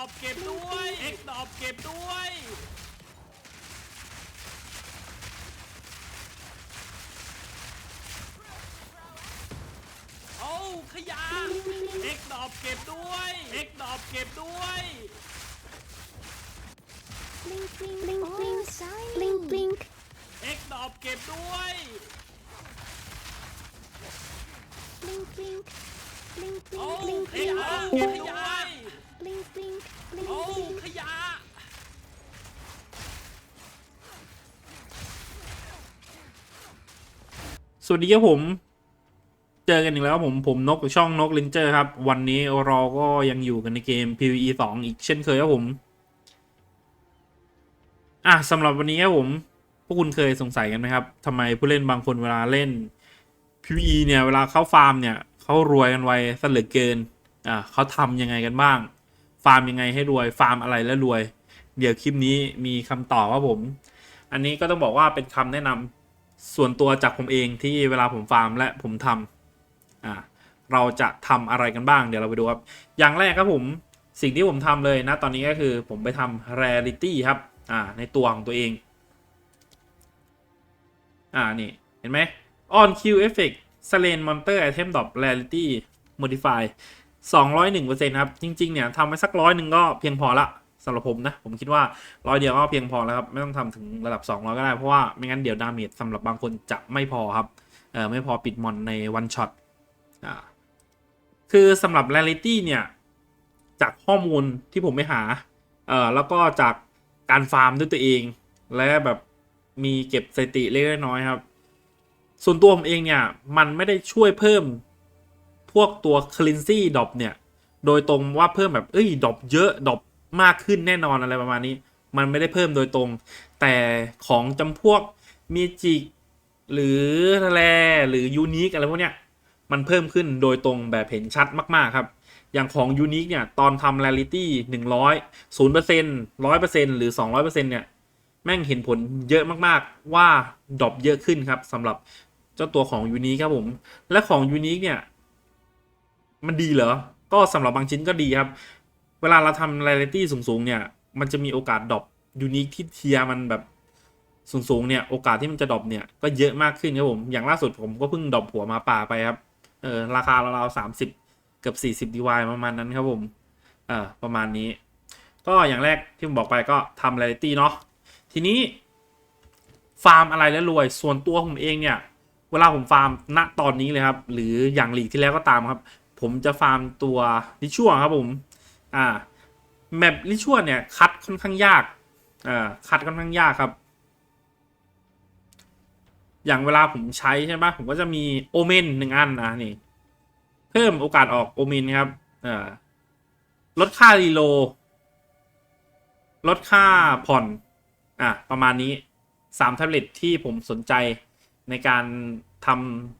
อบเก็บด้วยเอ็กดอบเก็บด้วยเอาขยะเอ็กดอบเก็บด้วยเอ็กดอบเก็บด้วย Blink, blink, blink, blink, blink, blink, เอ็กดอบเก็บด้วย blink, blink, blink, เอา blink, ข blink, ยะ blink, เก็บ blink, ด้วย blink, blink, blink, เอา blink. ขยะสวัสดีครับผม เจอกันอีกแล้วครับผมผมนกจากช่องนกลินเจอร์ครับ วันนี้เราก็ยังอยู่กันในเกม PVE 2 อีกเช่นเคยครับผม อะสำหรับวันนี้ครับผม พวกคุณเคยสงสัยกันไหมครับทำไมผู้เล่นบางคนเวลาเล่น PVE เนี่ย เวลาเข้าฟาร์มเนี่ยเขารวยกันไวซะเหลือเกิน อะเขาทำยังไงกันบ้าง ฟาร์มยังไงให้รวย ฟาร์มอะไรแล้วรวย เดี๋ยวคลิปนี้มีคำตอบครับผม อันนี้ก็ต้องบอกว่าเป็นคำแนะนำส่วนตัวจากผมเองที่เวลาผมฟาร์มและผมทำอ่าเราจะทำอะไรกันบ้างเดี๋ยวเราไปดูครับ อย่างแรกครับผมสิ่งที่ผมทำเลยนะตอนนี้ก็คือผมไปทำ rarity ครับอ่าในตัวของตัวเอง อ่านี่เห็นไหม on q effect slain monster item drop rarity modify 201%ครับ จริง ๆ เนี่ยทำไปสักร้อยหนึ่งก็เพียงพอละสำหรับผมนะ ผมคิดว่าร้อยเดียวก็เพียงพอแล้วครับ ไม่ต้องทำถึงระดับ 200 ก็ได้ เพราะว่าไม่งั้นเดี๋ยวดาเมจสำหรับบางคนจะไม่พอครับเออไม่พอปิดมอนในวันช็อตอ่าคือสำหรับ rarity เนี่ย จากข้อมูลที่ผมไปหาเอ่อแล้วก็จากการฟาร์มด้วยตัวเอง และแบบมีเก็บสถิติเล็กน้อยครับ ส่วนตัวผมเองเนี่ย มันไม่ได้ช่วยเพิ่ม วกตัว cleansy ดอปเนี่ย โดยตรงว่าเพิ่มแบบเอ้ยดอปเยอะดอปมากขึ้นแน่นอนอะไรประมาณนี้ มันไม่ได้เพิ่มโดยตรง แต่ของจำพวกมีจิกหรือแรหรือยูนิคอะไรพวกเนี้ยมันเพิ่มขึ้นโดยตรงแบบเห็นชัดมาก ๆ ครับ อย่างของยูนิคเนี่ย ตอนทำ rarity หนึ่งร้อยศูนย์เปอร์เซ็นต์ร้อยเปอร์เซ็นต์หรือสองร้อยเปอร์เซ็นต์เนี่ย แม่งเห็นผลเยอะมากๆว่าดรอปเยอะขึ้นครับสำหรับเจ้าตัวของยูนิคครับผม และของยูนิคเนี่ย มันดีเหรอ ก็สำหรับบางชิ้นก็ดีครับ เวลาเราทำ rarity สูงๆเนี่ย มันจะมีโอกาสดรอปยูนิคที่เทียมันแบบสูงๆเนี่ย โอกาสที่มันจะดรอปเนี่ยก็เยอะมากขึ้นครับผม อย่างล่าสุดผมก็เพิ่งดรอปหัวมาป่าไปครับ เออราคาราวๆสามสิบเกือบสี่สิบดีวายประมาณนั้นครับผม เออประมาณนี้ ก็อย่างแรกที่ผมบอกไปก็ทำ rarity เนาะ ทีนี้ฟาร์มอะไรแล้วรวย ส่วนตัวผมเองเนี่ย เวลาผมฟาร์มณตอนนี้เลยครับ หรืออย่างหลีกที่แล้วก็ตามครับ ผมจะฟาร์มตัวลิชั่วครับผม อ่าแมปลิชั่วเนี่ยคัดค่อนข้างยากอ่าคัดค่อนข้างยากครับ อย่างเวลาผมใช้ใช่ไหมผมก็จะมีโอเมนหนึ่งอันนะนี่ เพิ่มโอกาสออกโอเมนครับอ่าลดค่ารีโล ลดค่าผ่อน อะ ประมาณนี้สามแท็บเล็ตที่ผมสนใจในการทำ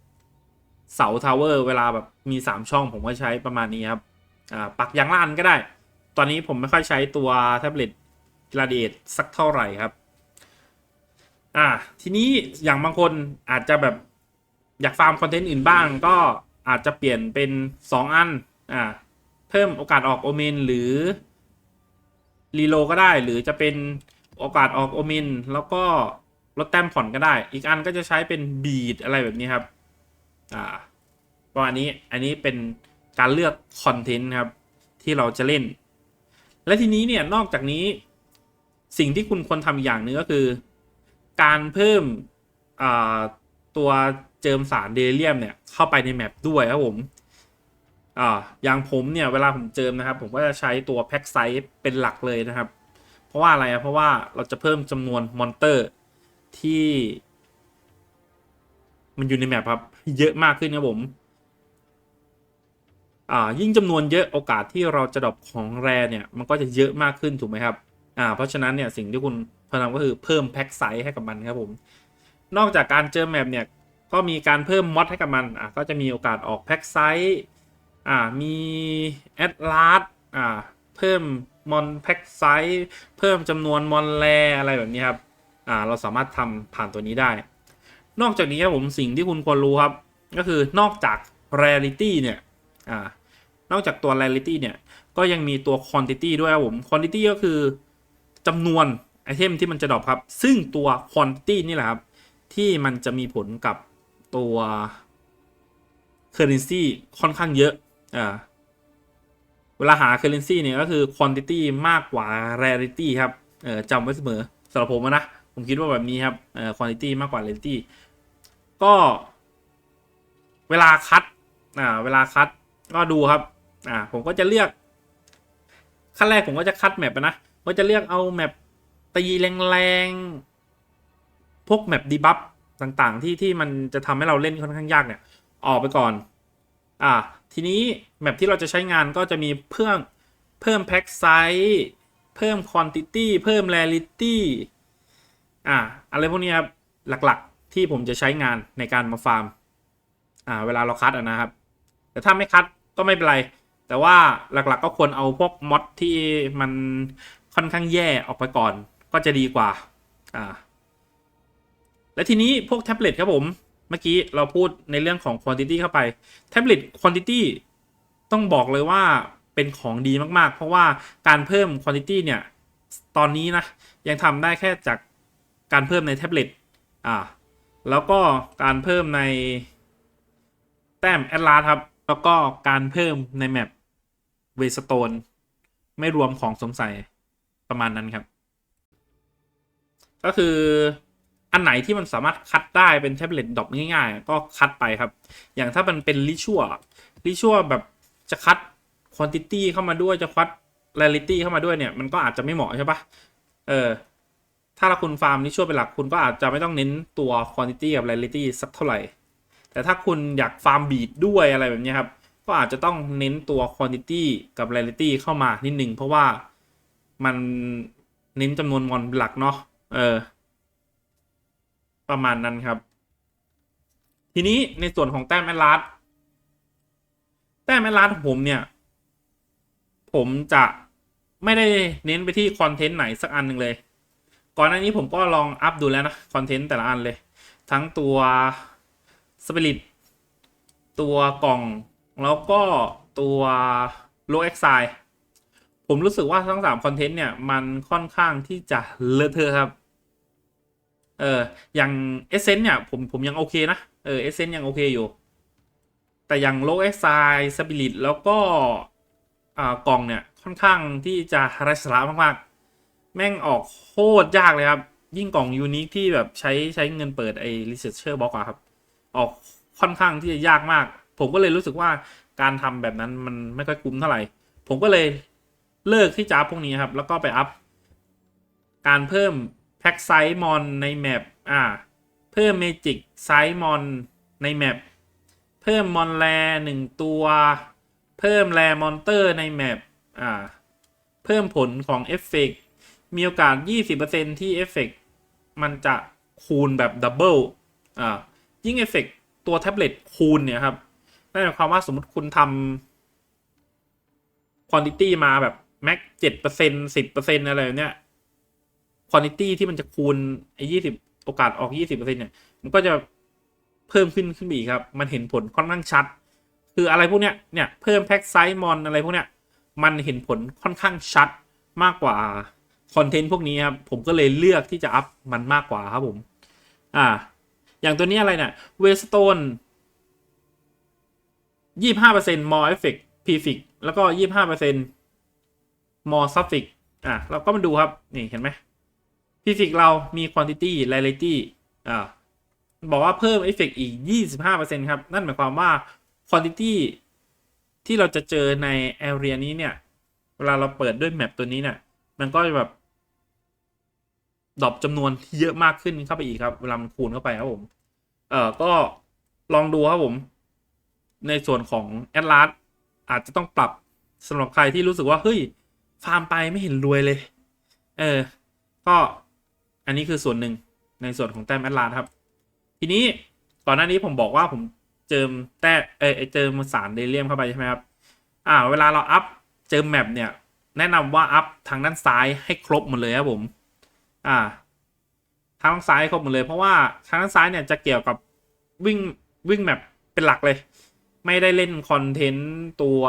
เสาทาวเวอร์เวลาแบบมีสามช่องผมก็ใช้ประมาณนี้ครับอ่าปักยางล่านก็ได้ ตอนนี้ผมไม่ค่อยใช้ตัวแท็บเล็ตกราเดตสักเท่าไหร่ครับ อ่า ทีนี้อย่างบางคนอาจจะแบบอยากฟาร์มคอนเทนต์อื่นบ้าง ก็อาจจะเปลี่ยนเป็น 2 อัน อ่า เพิ่มโอกาสออกโอเมนหรือรีโลก็ได้ หรือจะเป็นโอกาสออกโอเมนแล้วก็ลดแต้มผ่อนก็ได้ อีกอันก็จะใช้เป็นบีดอะไรแบบนี้ครับ อ่าประมาณนี้อันนี้เป็นการเลือกคอนเทนต์ครับที่เราจะเล่น และทีนี้เนี่ยนอกจากนี้สิ่งที่คุณควรทำอีกอย่างหนึงก็คือ การเพิ่มอ่าตัวเจิมสารเดเลียมเนี่ยเข้าไปในแมปด้วยครับผมอ่าอย่างผมเนี่ยเวลาผมเจิมนะครับ ผมก็จะใช้ตัวแพ็กไซส์เป็นหลักเลยนะครับ เพราะว่าอะไรเพราะว่าเราจะเพิ่มจำนวนมอนเตอร์ที่ มันอยู่ในแมปครับ เยอะมากขึ้นครับผม อ่ายิ่งจำนวนเยอะโอกาสที่เราจะดรอปของแรเนี่ย มันก็จะเยอะมากขึ้นถูกไหมครับ อ่า เพราะฉะนั้นเนี่ยสิ่งที่คุณพยายามก็คือเพิ่มแพ็กไซส์ให้กับมันครับผม นอกจากการเจอแมปเนี่ยก็มีการเพิ่มมอดให้กับมันอะก็จะมีโอกาสออกแพ็กไซส์อ่ามีแอดลาสอ่าเพิ่มมอนแพ็กไซส์เพิ่มจำนวนมอนแรอะไรแบบนี้ครับอ่าเราสามารถทำผ่านตัวนี้ได้ นอกจากนี้ครับผมสิ่งที่คุณควรรู้ครับ ก็คือนอกจาก rarity เนี่ยอ่านอกจากตัว rarity เนี่ยก็ยังมีตัว quantity ด้วยครับผม quantity ก็คือจำนวนไอเทมที่มันจะดรอปครับ ซึ่งตัว quantity นี่แหละครับ ที่มันจะมีผลกับตัว currency ค่อนข้างเยอะอ่าเวลาหา currency เนี่ยก็คือ quantity มากกว่า rarity ครับเออจำไว้เสมอสำหรับผมนะ ผมคิดว่าแบบนี้ครับเออ quantity มากกว่า rarity ก็ เวลาคัดอ่าเวลาคัดก็ดูครับ อ่า ผมก็จะเลือก ขั้นแรกผมก็จะคัดแมปนะก็จะเลือกเอาแมปตีแรงๆพวกแมปดีบัฟต่างๆ ที่ที่มันจะทำให้เราเล่นค่อนข้างยากเนี่ย ออกไปก่อน อ่า ทีนี้แมปที่เราจะใช้งานก็จะมีเพิ่มเพิ่มแพ็กไซส์เพิ่มควอนติตี้เพิ่มแรลิตี้อ่าอะไรพวกนี้ครับหลักๆ ที่ผมจะใช้งานในการมาฟาร์ม อ่า เวลาเราคัดนะครับ แต่ถ้าไม่คัดก็ไม่เป็นไร แต่ว่าหลักๆก็ควรเอาพวกมอดที่มันค่อนข้างแย่ออกไปก่อน ก็จะดีกว่า อ่า และทีนี้พวกแท็บเล็ตครับผม เมื่อกี้เราพูดในเรื่องของ quantity เข้าไป แท็บเล็ต quantity ต้องบอกเลยว่าเป็นของดีมากๆ เพราะว่าการเพิ่ม quantity เนี่ย ตอนนี้นะ ยังทำได้แค่จากการเพิ่มในแท็บเล็ต อ่า แล้วก็การเพิ่มในแต้มแอดลาสครับ แล้วก็การเพิ่มในแมปเวสโตนไม่รวมของสงสัยประมาณนั้นครับ ก็คืออันไหนที่มันสามารถคัดได้เป็นแท็บเล็ตดรอปง่ายๆ ก็คัดไปครับ อย่างถ้ามันเป็นลิชัวลิชัวแบบจะคัดควอนติตี้เข้ามาด้วยจะคัดเรลิตี้เข้ามาด้วยเนี่ย มันก็อาจจะไม่เหมาะใช่ปะเออ ถ้าคุณฟาร์มลิชัวยเป็นหลักคุณก็อาจจะไม่ต้องเน้นตัวควอนติตี้กับเรลิตี้สักเท่าไหร่ แต่ถ้าคุณอยากฟาร์มบีดด้วยอะไรแบบนี้ครับ ก็อาจจะต้องเน้นตัว quantity กับ rarity เข้ามานิดหนึ่งเพราะว่ามันเน้นจำนวนมอนหลักเนาะเออ ประมาณนั้นครับ ทีนี้ในส่วนของแต้มแอดลาสแต้มแอดลาสของผมเนี่ย ผมจะไม่ได้เน้นไปที่คอนเทนต์ไหนสักอันหนึ่งเลย ก่อนหน้านี้ผมก็ลองอัพดูแล้วนะ คอนเทนต์แต่ละอันเลย ทั้งตัวสปิริตตัวกล่อง แล้วก็ตัวโลเอ็กไซผมรู้สึกว่าทั้งสามคอนเทนต์เนี่ย มันค่อนข้างที่จะเลอะเทอะครับ เอออย่างเอเซนเนี่ย ผมผมยังโอเคนะ เออเอเซนยังโอเคอยู่ แต่อย่างโลเอ็กไซสปิริตแล้วก็อ่ากล่องเนี่ย ค่อนข้างที่จะไร้สาระมากๆ แม่งออกโคตรยากเลยครับ ยิ่งกล่องยูนิคที่แบบใช้ใช้เงินเปิดไอ้ Researcher Box อะครับ ออกค่อนข้างที่จะยากมาก ผมก็เลยรู้สึกว่าการทำแบบนั้นมันไม่ค่อยคุ้มเท่าไหร่ ผมก็เลยเลิกที่จะอัพพวกนี้ครับ แล้วก็ไปอัพ การเพิ่มแพ็กไซส์มอนในแมปอ่า เพิ่มเมจิกไซส์มอนในแมปเพิ่มมอนแรหนึ่งตัว เพิ่มแรมอนเตอร์ในแมปอ่า เพิ่มผลของเอฟเฟกต มีโอกาส 20%ที่เอฟเฟกมันจะคูณแบบดับเบิลอ่ายิ่งเอฟเฟกตัวแท็บเล็ตคูณเนี่ยครับนั่นหมายความว่าสมมติคุณทำคุณ t i t y มาแบบแม็กเจ็ดเปอร์เซ็นสิบเปอร์เซ็นอะไรเนี้ยคุณ t i t y ที่มันจะคูณไอ้ยี่สิบโอกาสออกยี่สิบเปอร์เซ็นเนี่ย มันก็จะเพิ่มขึ้นขึ้นไปอีกครับ มันเห็นผลค่อนข้างชัด คืออะไรพวกเนี้ยเนี่ยเพิ่มแพ็กไซส์มอนอะไรพวกเนี้ยมันเห็นผลค่อนข้างชัดมากกว่า คอนเทนต์พวกนี้ครับผมก็เลยเลือกที่จะอัพมันมากกว่าครับผม อ่า อย่างตัวนี้อะไรเนี่ยเวสโตนยี่ห้าเปอร์เซ็นต์มอเอฟเฟกพีฟิกแล้วก็ยี่ห้าเปอร์เซ็นต์มอซัฟฟิกอะเราก็มาดูครับ นี่เห็นไหมพีฟิกเรามีควอนติตี้เรลิตี้อ่าบอกว่าเพิ่มเอฟเฟกอีกยี่สิบห้าเปอร์เซ็นต์ครับ นั่นหมายความว่าควอนติตี้ที่เราจะเจอในแอเรียนี้เนี่ย เวลาเราเปิดด้วยแมปตัวนี้เนี่ย มันก็จะแบบ ดรอปจำนวนที่เยอะมากขึ้นเข้าไปอีกครับ เวลามันคูณเข้าไปครับผม เอ่อก็ลองดูครับผม ในส่วนของแอดลาสอาจจะต้องปรับสำหรับใครที่รู้สึกว่าเฮ้ยฟาร์มไปไม่เห็นรวยเลย เออ ก็อันนี้คือส่วนหนึ่งในส่วนของแต้มแอดลาสครับ ทีนี้ก่อนหน้านี้ผมบอกว่าผมเจิมแต้เออเจิมสารเดเลียมเข้าไปใช่ไหมครับ อ่า เวลาเราอัพเจิมแมปเนี่ย แนะนำว่าอัพทางด้านซ้ายให้ครบหมดเลยครับผม อ่าทางด้านซ้ายครบหมดเลย เพราะว่าทางด้านซ้ายเนี่ยจะเกี่ยวกับวิ่งวิ่งแมปเป็นหลักเลย ไม่ได้เล่นคอนเทนต์ตัว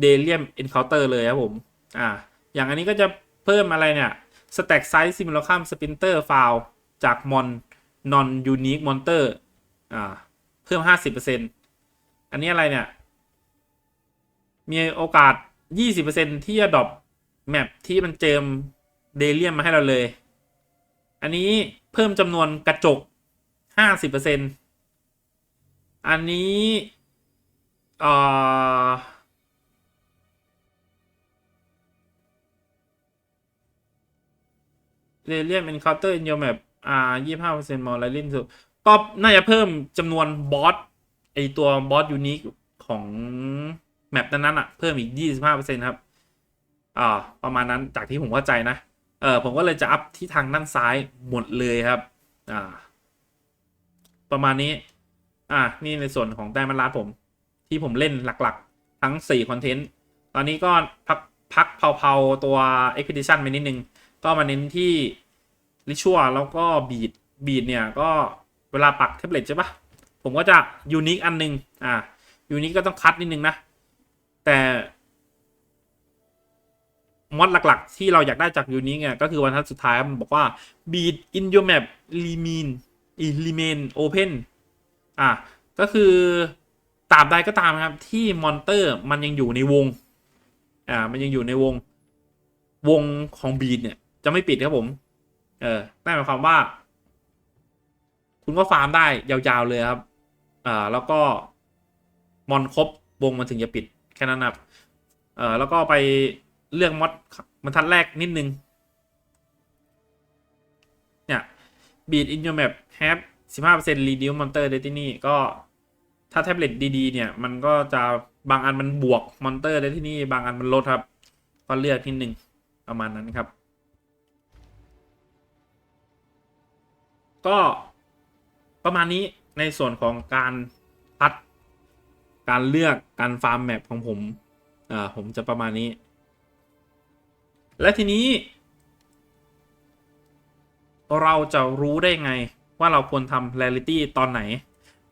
เดเลียมเอนเคาน์เตอร์เลยครับผมอ่าอย่างอันนี้ก็จะเพิ่มอะไรเนี่ย Stack Size Simulacrum Sprinter File จากมอน Non Unique Monster อ่าเพิ่ม 50%อันนี้อะไรเนี่ย มีโอกาส 20%ที่จะดรอปแมปที่มันเจม เดเลียมมาให้เราเลย อันนี้เพิ่มจำนวนกระจก 50%อันนี้เอ่อเรเลียมเอนคาน์เตอร์อินโยแมปอ่ายี่ห้าเปอร์เซ็นต์มอลไลลินสุดก็น่าจะเพิ่มจำนวนบอสไอตัวบอสยูนิคของ แมปนั้นๆอะ เพิ่มอีกยี่สิบห้าเปอร์เซ็นต์ครับ อ่า ประมาณนั้นจากที่ผมเข้าใจนะ เออผมก็เลยจะอัพที่ทางด้านซ้ายหมดเลยครับ อ่า ประมาณนี้ อ่า นี่ในส่วนของแต้มมันลาดผม ที่ผมเล่นหลักๆ ทั้ง4คอนเทนต์ ตอนนี้ก็พักพักเผาๆ ตัว Expedition ไปนิดนึง ก็มาเน้นที่ริชัวแล้วก็บีดบีดเนี่ยก็เวลาปักแท็บเล็ตใช่ปะผมก็จะยูนิคอันหนึง อ่ายูนิคก็ต้องคัดนิดนึงนะ แต่ มอดหลักๆ ที่เราอยากได้จากยูนิคเนี่ยก็คือวันทัดสุดท้ายมันบอกว่า beat in your map remain remain open อะก็คือตราบใดก็ตามครับที่มอนเตอร์มันยังอยู่ในวง อ่า มันยังอยู่ในวง วงของบีดเนี่ย จะไม่ปิดครับผม เออนั่นหมายความว่า คุณก็ฟาร์มได้ยาวๆเลยครับ อ่า แล้วก็มอนครบวงมันถึงจะปิดแค่นั้นครับ เออแล้วก็ไป เลือกมอดบรรทัดแรกนิดนึง เนี่ย beat in your map have 15% reduce monster destiny ก็ถ้าแท็บเล็ตดีๆ เนี่ย มันก็จะบางอันมันบวกมอนเตอร์ได้ที่นี่บางอันมันลดครับ ก็เลือกนิดนึงประมาณนั้นครับ ก็ประมาณนี้ในส่วนของการพัดการเลือกการฟาร์มแมปของผม อ่า ผมจะประมาณนี้ และทีนี้ เราจะรู้ได้ไงว่าเราควรทำ reality ตอนไหน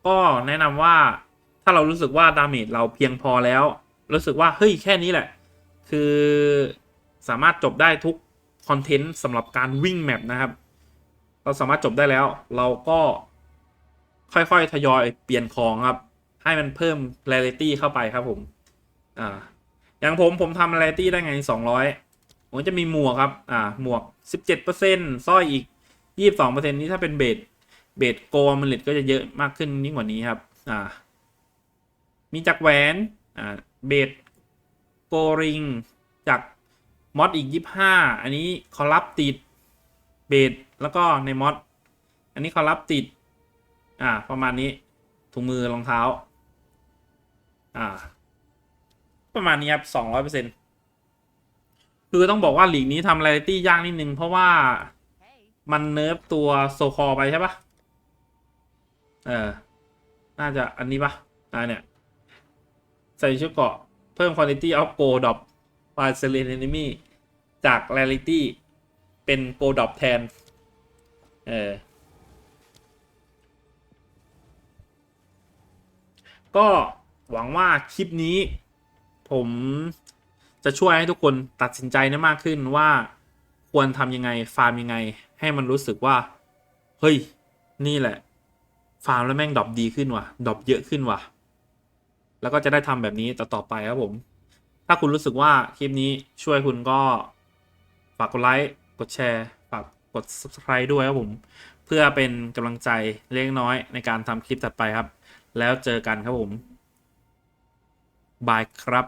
ก็แนะนำว่าถ้าเรารู้สึกว่าดาเมจเราเพียงพอแล้ว รู้สึกว่า เฮ้ย แค่นี้แหละ คือสามารถจบได้ทุกคอนเทนต์สำหรับการวิ่งแมปนะครับ เราสามารถจบได้แล้ว เราก็ค่อยๆ ทยอยเปลี่ยนของครับ ให้มันเพิ่ม reality เข้าไปครับผม อ่า อย่างผมผมทำ reality ได้ไง 200 ผมจะมีหมวกครับ อ่า หมวก 17%สร้อยอีก 22%นี้ถ้าเป็นเบสเบสโกมันเลตก็จะเยอะมากขึ้นยิ่งกว่านี้ครับ อ่า มีจากแหวน อ่า เบสโกริง จากมอดอีก 25 อันนี้คอลับติดเบสแล้วก็ในมอดอันนี้คอลับติด อ่า ประมาณนี้ ถุงมือรองเท้า อ่า ประมาณนี้ครับ 200% คือต้องบอกว่าหลีกนี้ทำไรตี้ยากนิดนึง เพราะว่ามันเนิร์ฟตัวโซคอไปใช่ปะเออ น่าจะอันนี้ปะอ่าเนี่ย ใส่ชุดเกาะ เพิ่ม quantity of gold drop by s e l e n enemy จาก rarity เป็น gold drop แทน เออ ก็หวังว่าคลิปนี้ผม จะช่วยให้ทุกคนตัดสินใจได้มากขึ้นว่าควรทำยังไงฟาร์มยังไง ให้มันรู้สึกว่า เฮ้ย นี่แหละ ฟาร์มแล้วแม่งดรอปดีขึ้นว่ะดรอปเยอะขึ้นว่ะ แล้วก็จะได้ทำแบบนี้ต่อๆไปครับผม ถ้าคุณรู้สึกว่าคลิปนี้ช่วยคุณก็ฝากกดไลค์กดแชร์ฝากกด subscribe ด้วยครับผม เพื่อเป็นกำลังใจเล็กน้อยในการทำคลิปถัดไปครับ แล้วเจอกันครับผมบายครับ